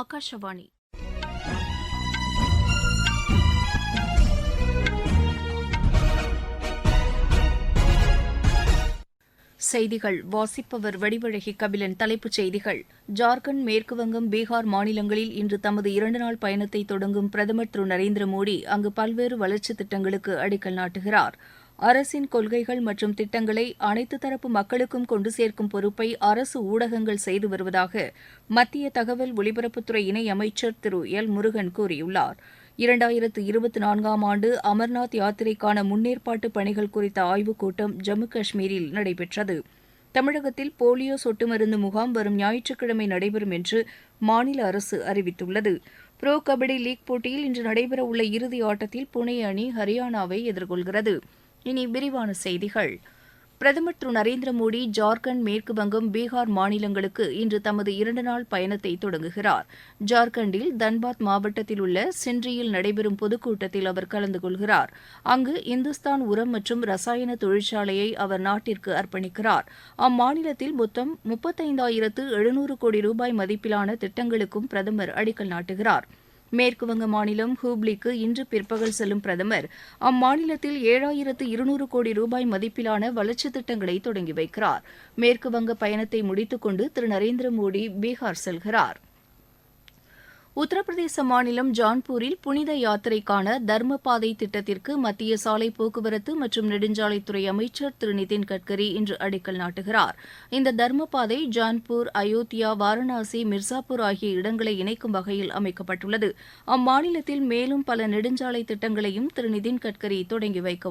ஆகாஷவாணி செய்திகள். வாசிப்பவர் வடிவழகி கபிலன் தலைப்புச் செய்திகள். ஜார்க்கண்ட் மேற்குவங்கம் பீகார் மாநிலங்களில் இன்று தமது இரண்டு நாள் பயணத்தை தொடங்கும் பிரதமர் திரு நரேந்திர மோடி அங்கு பல்வேறு வளர்ச்சித் திட்டங்களுக்கு அடிக்கல் நாட்டுகிறார். அரசின் கொள்கைகள் மற்றும் திட்டங்களை அனைத்து தரப்பு மக்களுக்கும் கொண்டு சேர்க்கும் பொறுப்பை அரசு ஊடகங்கள் செய்து வருவதாக மத்திய தகவல் ஒலிபரப்புத்துறை இணை அமைச்சர் திரு எல் முருகன் கூறியுள்ளார். இரண்டாயிரத்து இருபத்தி நான்காம் ஆண்டு அமர்நாத் யாத்திரைக்கான முன்னேற்பாட்டு பணிகள் குறித்த ஆய்வுக் கூட்டம் ஜம்மு காஷ்மீரில் நடைபெற்றது. தமிழகத்தில் போலியோ சொட்டு மருந்து முகாம் வரும் ஞாயிற்றுக்கிழமை நடைபெறும் என்று மாநில அரசு அறிவித்துள்ளது. புரோ கபடி லீக் போட்டியில் இன்று நடைபெறவுள்ள இறுதி ஆட்டத்தில் புனே அணி ஹரியானாவை எதிர்கொள்கிறது. இனி விரிவான செய்திகள். பிரதமர் திரு நரேந்திர மோடி ஜார்க்கண்ட் மேற்கு வங்கம் பீகார் மாநிலங்களுக்கு இன்று தமது இரண்டு நாள் பயணத்தை தொடங்குகிறார். ஜார்க்கண்டில் தன்பாத் மாவட்டத்தில் உள்ள சின்றியில் நடைபெறும் பொதுக்கூட்டத்தில் அவர் கலந்து கொள்கிறார். அங்கு இந்துஸ்தான் உரம் மற்றும் ரசாயன தொழிற்சாலையை அவர் நாட்டிற்கு அர்ப்பணிக்கிறார். அம்மாநிலத்தில் மொத்தம் முப்பத்தைந்தாயிரத்து எழுநூறு கோடி ரூபாய் மதிப்பிலான திட்டங்களுக்கும் பிரதமர் அடிக்கல் நாட்டுகிறார். மேற்குவங்க மாநிலம் ஹூப்ளிக்கு இன்று பிற்பகல் செல்லும் பிரதமர் அம்மாநிலத்தில் ஏழாயிரத்து இருநூறு கோடி ரூபாய் மதிப்பிலான வளர்ச்சித் திட்டங்களை தொடங்கி வைக்கிறார். மேற்குவங்க பயணத்தை முடித்துக் கொண்டு திரு. நரேந்திர மோடி பீகார் செல்கிறார். உத்தரப்பிரதேச மாநிலம் ஜான்பூரில் புனித யாத்திரைக்கான தர்மபாதை திட்டத்திற்கு மத்திய சாலை போக்குவரத்து மற்றும் நெடுஞ்சாலைத்துறை அமைச்சர் திரு நிதின் கட்கரி இன்று அடிக்கல் நாட்டுகிறார். இந்த தர்மபாதை ஜான்பூர் அயோத்தியா வாரணாசி மிர்சாப்பூர் ஆகிய இடங்களை இணைக்கும் வகையில் அமைக்கப்பட்டுள்ளது. அம்மாநிலத்தில் மேலும் பல நெடுஞ்சாலை திட்டங்களையும் திரு நிதின் கட்கரி தொடங்கி வைக்க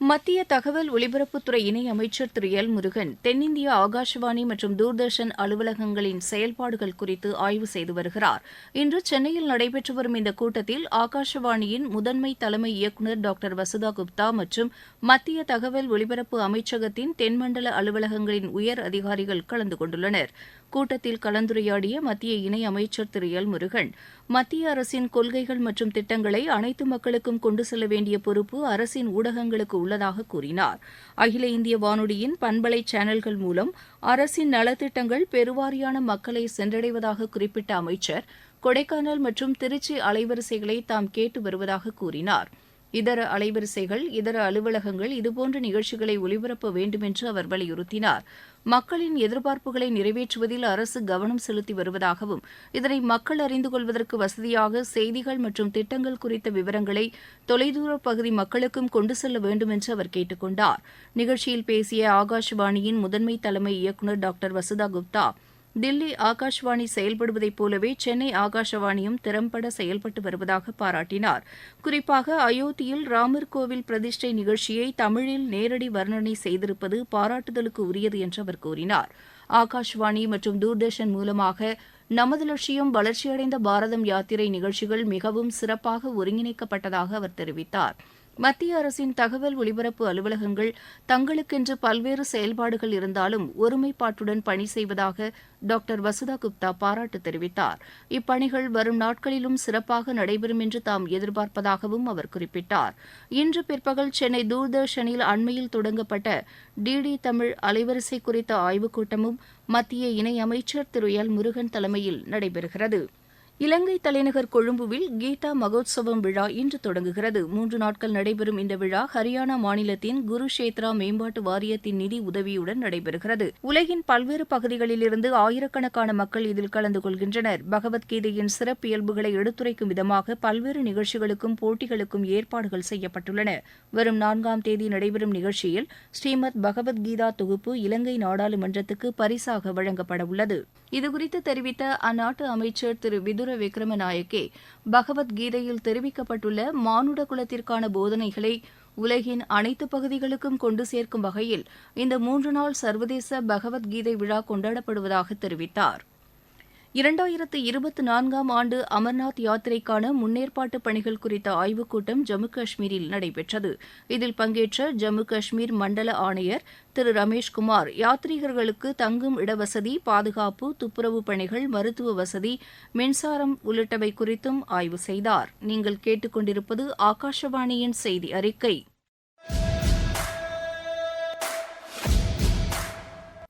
மத்திய தகவல் ஒலிபரப்புத்துறை இணை அமைச்சர் திரு. எல். முருகன் தென்னிந்திய ஆகாஷவாணி மற்றும் தூர்தர்ஷன் அலுவலகங்களின் செயல்பாடுகள் குறித்து ஆய்வு செய்து வருகிறார். இன்று சென்னையில் நடைபெற்று வரும் இந்த கூட்டத்தில் ஆகாஷவாணியின் முதன்மை தலைமை இயக்குநர் டாக்டர் வசுதா குப்தா மற்றும் மத்திய தகவல் ஒலிபரப்பு அமைச்சகத்தின் தென்மண்டல அலுவலகங்களின் உயர் அதிகாரிகள் கலந்து கொண்டுள்ளனர். கூட்டத்தில் கலந்துரையாடிய மத்திய இணை அமைச்சர் திரு. எல். முருகன் மத்திய அரசின் கொள்கைகள் மற்றும் திட்டங்களை அனைத்து மக்களுக்கும் கொண்டு செல்ல வேண்டிய பொறுப்பு அரசின் ஊடகங்களுக்கு உள்ளதாக கூறினார். அகில இந்திய வானொலியின் பண்பலை சேனல்கள் மூலம் அரசின் நலத்திட்டங்கள் பெருவாரியான மக்களை சென்றடைவதாக குறிப்பிட்ட அமைச்சர் கொடைக்கானல் மற்றும் திருச்சி அலைவரிசைகளை தாம் கேட்டு வருவதாக கூறினார். இதர அலைவரிசைகள் இதர அலுவலகங்கள் இதுபோன்ற நிகழ்ச்சிகளை ஒலிபரப்ப வேண்டும் என்று அவர் வலியுறுத்தினார். மக்களின் எதிர்பார்ப்புகளை நிறைவேற்றுவதில் அரசு கவனம் செலுத்தி வருவதாகவும் இதனை மக்கள் அறிந்து கொள்வதற்கு வசதியாக செய்திகள் மற்றும் திட்டங்கள் குறித்த விவரங்களை தொலைதூர பகுதி மக்களுக்கும் கொண்டு செல்ல வேண்டும் என்று அவர் கேட்டுக் கொண்டார் நிகழ்ச்சியில் பேசிய ஆகாஷ்வாணியின் முதன்மை தலைமை இயக்குநர் டாக்டர் வசுதா குப்தா தில்லி ஆகாஷ்வாணி செயல்படுவதைப் போலவே சென்னை ஆகாஷவாணியும் திறம்பட செயல்பட்டு வருவதாக பாராட்டினார். குறிப்பாக அயோத்தியில் ராமர் கோவில் பிரதிஷ்டை நிகழ்ச்சியை தமிழில் நேரடி வர்ணனை செய்திருப்பது பாராட்டுதலுக்கு உரியது என்று அவர் கூறினார். ஆகாஷ்வாணி மற்றும் தூர்தர்ஷன் மூலமாக நமது லட்சியம் வளர்ச்சியடைந்த பாரதம் யாத்திரை நிகழ்ச்சிகள் மிகவும் சிறப்பாக ஒருங்கிணைக்கப்பட்டதாக அவர் தெரிவித்தார். மத்திய அரசின் தகவல் ஒலிபரப்பு அலுவலகங்கள் தங்களுக்கென்று பல்வேறு செயல்பாடுகள் இருந்தாலும் ஒருமைப்பாட்டுடன் பணி செய்வதாக டாக்டர் வசுதா குப்தா பாராட்டு தெரிவித்தார். இப்பணிகள் வரும் நாட்களிலும் சிறப்பாக நடைபெறும் என்று தாம் எதிர்பார்ப்பதாகவும் அவர் குறிப்பிட்டார். இன்று பிற்பகல் சென்னை தூர்தர்ஷனில் அண்மையில் தொடங்கப்பட்ட டிடி தமிழ் அலைவரிசை குறித்த ஆய்வுக் கூட்டமும் மத்திய இணை அமைச்சர் திரு எல் முருகன் தலைமையில் நடைபெறுகிறது. இலங்கை தலைநகர் கொழும்புவில் கீதா மகோத்சவம் விழா இன்று தொடங்குகிறது. மூன்று நாட்கள் நடைபெறும் இந்த விழா ஹரியானா மாநிலத்தின் குருஷேத்ரா மேம்பாட்டு வாரியத்தின் நிதி உதவியுடன் நடைபெறுகிறது. உலகின் பல்வேறு பகுதிகளிலிருந்து ஆயிரக்கணக்கான மக்கள் இதில் கலந்து கொள்கின்றனர். பகவத்கீதையின் சிறப்பியல்புகளை எடுத்துரைக்கும் விதமாக பல்வேறு நிகழ்ச்சிகளுக்கும் போட்டிகளுக்கும் ஏற்பாடுகள் செய்யப்பட்டுள்ளன. வரும் நான்காம் தேதி நடைபெறும் நிகழ்ச்சியில் ஸ்ரீமத் பகவத்கீதா தொகுப்பு இலங்கை நாடாளுமன்றத்துக்கு பரிசாக வழங்கப்பட உள்ளது இதுகுறித்து தெரிவித்த அந்நாட்டு அமைச்சர் திரு விது விக்ரமநாயக்கே பகவத்கீதையில் தெரிவிக்கப்பட்டுள்ள மானுட குலத்திற்கான போதனைகளை உலகின் அனைத்து பகுதிகளுக்கும் கொண்டு சேர்க்கும் வகையில் இந்த மூன்று நாள் சர்வதேச பகவத்கீதை விழா கொண்டாடப்படுவதாக தெரிவித்தார். இரண்டாயிரத்து இருபத்தி நான்காம் ஆண்டு அமர்நாத் யாத்திரைக்கான முன்னேற்பாட்டு பணிகள் குறித்த ஆய்வுக் கூட்டம் ஜம்மு காஷ்மீரில் நடைபெற்றது. இதில் பங்கேற்ற ஜம்மு காஷ்மீர் மண்டல ஆணையர் திரு ரமேஷ்குமார் யாத்ரீகர்களுக்கு தங்கும் இடவசதி பாதுகாப்பு துப்புரவு பணிகள் மருத்துவ வசதி மின்சாரம் உள்ளிட்டவை குறித்தும் ஆய்வு செய்தார். நீங்கள் கேட்டுக்கொண்டிருப்பது ஆகாஷவாணியின் செய்தி அறிக்கை.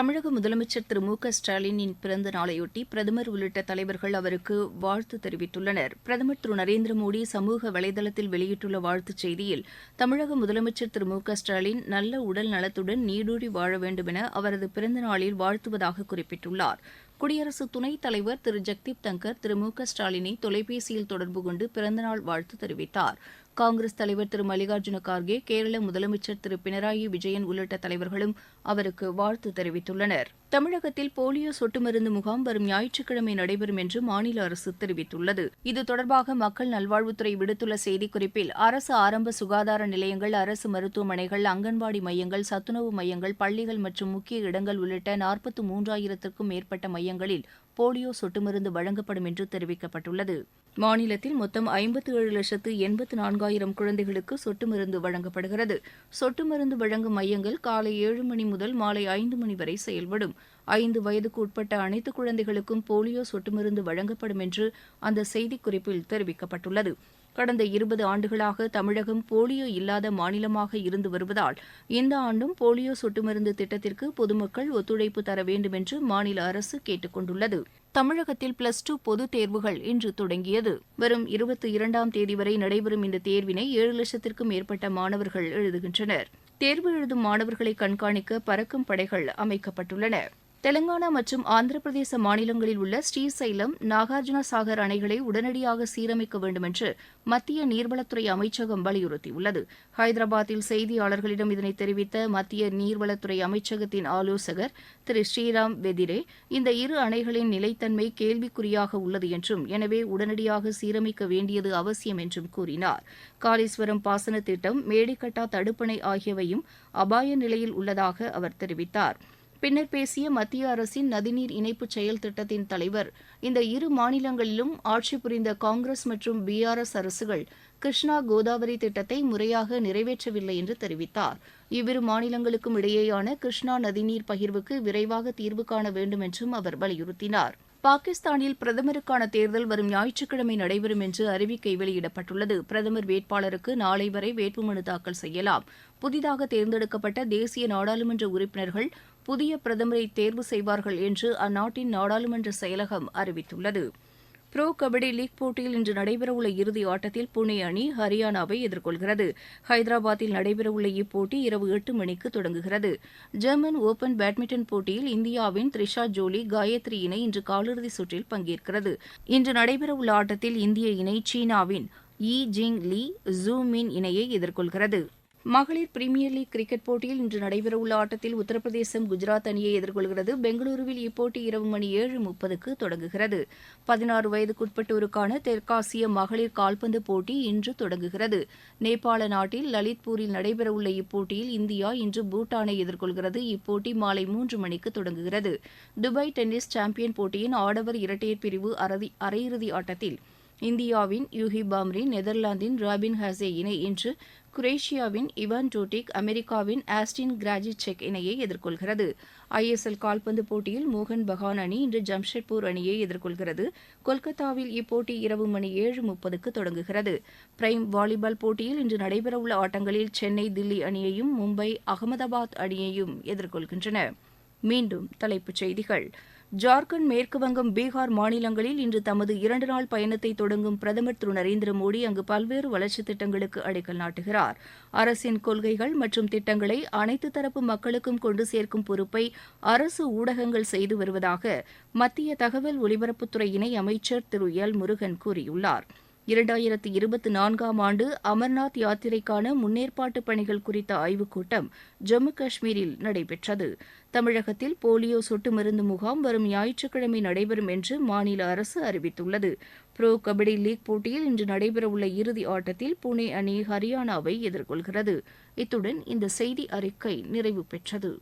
தமிழக முதலமைச்சர் திரு மு க ஸ்டாலினின் பிறந்த நாளையொட்டி பிரதமர் உள்ளிட்ட தலைவர்கள் அவருக்கு வாழ்த்து தெரிவித்துள்ளனர். பிரதமர் திரு நரேந்திர மோடி சமூக வலைதளத்தில் வெளியிட்டுள்ள வாழ்த்துச் செய்தியில் தமிழக முதலமைச்சர் திரு மு க ஸ்டாலின் நல்ல உடல் நலத்துடன் நீடூழி வாழ வேண்டுமென அவரது பிறந்த நாளில் வாழ்த்துவதாக குறிப்பிட்டுள்ளார். குடியரசு துணைத் தலைவர் திரு. ஜெக்தீப் தங்கர் திரு. மு. க. ஸ்டாலினை தொலைபேசியில் தொடர்பு கொண்டு பிறந்தநாள் வாழ்த்து தெரிவித்தார். காங்கிரஸ் தலைவர் திரு. மல்லிகார்ஜுன கார்கே கேரள முதலமைச்சர் திரு. பினராயி விஜயன் உள்ளிட்ட தலைவர்களும் அவருக்கு வாழ்த்து தெரிவித்துள்ளனர். தமிழகத்தில் போலியோ சொட்டு மருந்து முகாம் வரும் ஞாயிற்றுக்கிழமை நடைபெறும் என்று மாநில அரசு தெரிவித்துள்ளது. இது தொடர்பாக மக்கள் நல்வாழ்வுத்துறை விடுத்துள்ள செய்திக்குறிப்பில் அரசு ஆரம்ப சுகாதார நிலையங்கள் அரசு மருத்துவமனைகள் அங்கன்வாடி மையங்கள் சத்துணவு மையங்கள் பள்ளிகள் மற்றும் முக்கிய இடங்கள் உள்ளிட்ட நாற்பத்து மூன்றாயிரத்திற்கும் மேற்பட்ட மையங்களில் போலியோ சொட்டு மருந்து வழங்கப்படும் என்று தெரிவிக்கப்பட்டுள்ளது. மாநிலத்தில் மொத்தம் ஐம்பத்தி ஏழு லட்சத்து எண்பத்து நான்காயிரம் குழந்தைகளுக்கு சொட்டு மருந்து வழங்கப்படுகிறது. சொட்டு மருந்து வழங்கும் மையங்கள் காலை ஏழு மணி முதல் மாலை ஐந்து மணி வரை செயல்படும். ஐந்து வயதுக்கு உட்பட்ட அனைத்து குழந்தைகளுக்கும் போலியோ சொட்டு மருந்து வழங்கப்படும் என்று அந்த செய்திக்குறிப்பில் தெரிவிக்கப்பட்டுள்ளது. கடந்த இருபது ஆண்டுகளாக தமிழகம் போலியோ இல்லாத மாநிலமாக இருந்து வருவதால் இந்த ஆண்டும் போலியோ சொட்டு மருந்து திட்டத்திற்கு பொதுமக்கள் ஒத்துழைப்பு தர வேண்டும் என்று மாநில அரசு கேட்டுக் கொண்டுள்ளது. தமிழகத்தில் பிளஸ் டூ பொதுத் தேர்வுகள் இன்று தொடங்கியது. வரும் இருபத்தி இரண்டாம் தேதி வரை நடைபெறும் இந்த தேர்வினை ஏழு லட்சத்திற்கும் மேற்பட்ட மாணவர்கள் எழுதுகின்றனர். தேர்வு எழுதும் மாணவர்களை கண்காணிக்க பறக்கும் படைகள் அமைக்கப்பட்டுள்ளன. தெலங்கானா மற்றும் ஆந்திர பிரதேச மாநிலங்களில் உள்ள ஸ்ரீசைலம் நாகார்ஜுன சாகர் அணைகளை உடனடியாக சீரமைக்க வேண்டுமென்று மத்திய நீர்வளத்துறை அமைச்சகம் வலியுறுத்தியுள்ளது. ஹைதராபாத்தில் செய்தியாளர்களிடம் இதனை தெரிவித்த மத்திய நீர்வளத்துறை அமைச்சகத்தின் ஆலோசகர் திரு ஸ்ரீராம் வெதிரே இந்த இரு அணைகளின் நிலைத்தன்மை கேள்விக்குறியாக உள்ளது என்றும் எனவே உடனடியாக சீரமைக்க வேண்டியது அவசியம் என்றும் கூறினார். காளீஸ்வரம் பாசன திட்டம் மேடிக்கட்டா தடுப்பணை ஆகியவையும் அபாய நிலையில் உள்ளதாக அவர் தெரிவித்தார். பின்னர் பேசிய மத்திய அரசின் நதிநீர் இணைப்பு செயல் திட்டத்தின் தலைவர். இந்த இரு மாநிலங்களிலும் ஆட்சி புரிந்த காங்கிரஸ் மற்றும் பிஆர்எஸ் அரசுகள் கிருஷ்ணா கோதாவரி திட்டத்தை முறையாக நிறைவேற்றவில்லை என்று தெரிவித்தார். இவ்விரு மாநிலங்களுக்கும் இடையேயான கிருஷ்ணா நதிநீர் பகிர்வுக்கு விரைவாக தீர்வு காண வேண்டும் என்றும் அவர் வலியுறுத்தினார். பாகிஸ்தானில் பிரதமருக்கான தேர்தல் வரும் ஞாயிற்றுக்கிழமை நடைபெறும் என்று அறிவிக்கை வெளியிடப்பட்டுள்ளது. பிரதமர் வேட்பாளருக்கு நாளை வரை வேட்புமனு தாக்கல் செய்யலாம். புதிதாக தேர்ந்தெடுக்கப்பட்ட தேசிய நாடாளுமன்ற உறுப்பினர்கள் புதிய பிரதமரை தேர்வு செய்வார்கள் என்று அந்நாட்டின் நாடாளுமன்ற செயலகம் அறிவித்துள்ளது. புரோ கபடி லீக் போட்டியில் இன்று நடைபெறவுள்ள இறுதி ஆட்டத்தில் புனே அணி ஹரியானாவை எதிர்கொள்கிறது. ஹைதராபாத்தில் நடைபெறவுள்ள இப்போட்டி இரவு எட்டு மணிக்கு தொடங்குகிறது. ஜெர்மன் ஓபன் பேட்மிண்டன் போட்டியில் இந்தியாவின் த்ரிஷா ஜோலி காயத்ரி இணை இன்று காலிறுதி சுற்றில் பங்கேற்கிறது. இன்று நடைபெறவுள்ள ஆட்டத்தில் இந்திய இணை சீனாவின் ஈ ஜிங் லீ ஜூ மின் இணையை எதிர்கொள்கிறது. மகளிர் பிரீமியர் லீக் கிரிக்கெட் போட்டியில் இன்று நடைபெறவுள்ள ஆட்டத்தில் உத்தரப்பிரதேசம் குஜராத் அணியை எதிர்கொள்கிறது. பெங்களூருவில் இப்போட்டி இரவு மணி ஏழு முப்பதுக்கு தொடங்குகிறது. பதினாறு வயதுக்குட்பட்டோருக்கான தெற்காசிய மகளிர் கால்பந்து போட்டி இன்று தொடங்குகிறது. நேபாள நாட்டில் லலித்பூரில் நடைபெறவுள்ள இப்போட்டியில் இந்தியா இன்று பூட்டானை எதிர்கொள்கிறது. இப்போட்டி மாலை மூன்று மணிக்கு தொடங்குகிறது. துபாய் டென்னிஸ் சாம்பியன் போட்டியின் ஆடவர் இரட்டையர் பிரிவு அரையிறுதி ஆட்டத்தில் இந்தியாவின் யூஹி பாம்ரி நெதர்லாந்தின் ராபின் ஹாசே இணை இன்று குரேஷியாவின் இவான் டோட்டிக் அமெரிக்காவின் ஆஸ்டின் கிராஜிச்செக் இணையை எதிர்கொள்கிறது. ஐஎஸ்எல் கால்பந்து போட்டியில் மோகன் பகான் அணி இன்று ஜம்ஷெட்பூர் அணியை எதிர்கொள்கிறது. கொல்கத்தாவில் இப்போட்டி இரவு மணி ஏழு முப்பதுக்கு தொடங்குகிறது. பிரைம் வாலிபால் போட்டியில் இன்று நடைபெறவுள்ள ஆட்டங்களில் சென்னை தில்லி அணியையும் மும்பை அகமதாபாத் அணியையும் எதிர்கொள்கின்றன. மீண்டும் தலைப்புச் செய்திகள். ஜார்க்கண்ட் மேற்கு வங்கம் பீகார் மாநிலங்களில் இன்று தமது இரண்டு நாள் பயணத்தை தொடங்கும் பிரதமர் திரு நரேந்திர மோடி அங்கு பல்வேறு வளர்ச்சித் திட்டங்களுக்கு அடிக்கல் நாட்டுகிறார். அரசின் கொள்கைகள் மற்றும் திட்டங்களை அனைத்து தரப்பு மக்களுக்கும் கொண்டு சேர்க்கும் பொறுப்பை அரசு ஊடகங்கள் செய்து வருவதாக மத்திய தகவல் ஒலிபரப்புத்துறை இணை அமைச்சர் திரு எல் முருகன் கூறியுள்ளார். இரண்டாயிரத்து இருபத்து நான்காம் ஆண்டு அமர்நாத் யாத்திரைக்கான முன்னேற்பாட்டு பணிகள் குறித்த ஆய்வுக் கூட்டம் ஜம்மு காஷ்மீரில் நடைபெற்றது. தமிழகத்தில் போலியோ சொட்டு மருந்து முகாம் வரும் ஞாயிற்றுக்கிழமை நடைபெறும் என்று மாநில அரசு அறிவித்துள்ளது. புரோ கபடி லீக் போட்டியில் இன்று நடைபெறவுள்ள இறுதி ஆட்டத்தில் புனே அணி ஹரியானாவை எதிர்கொள்கிறது. இத்துடன் இந்த செய்தி அறிக்கை நிறைவு பெற்றது.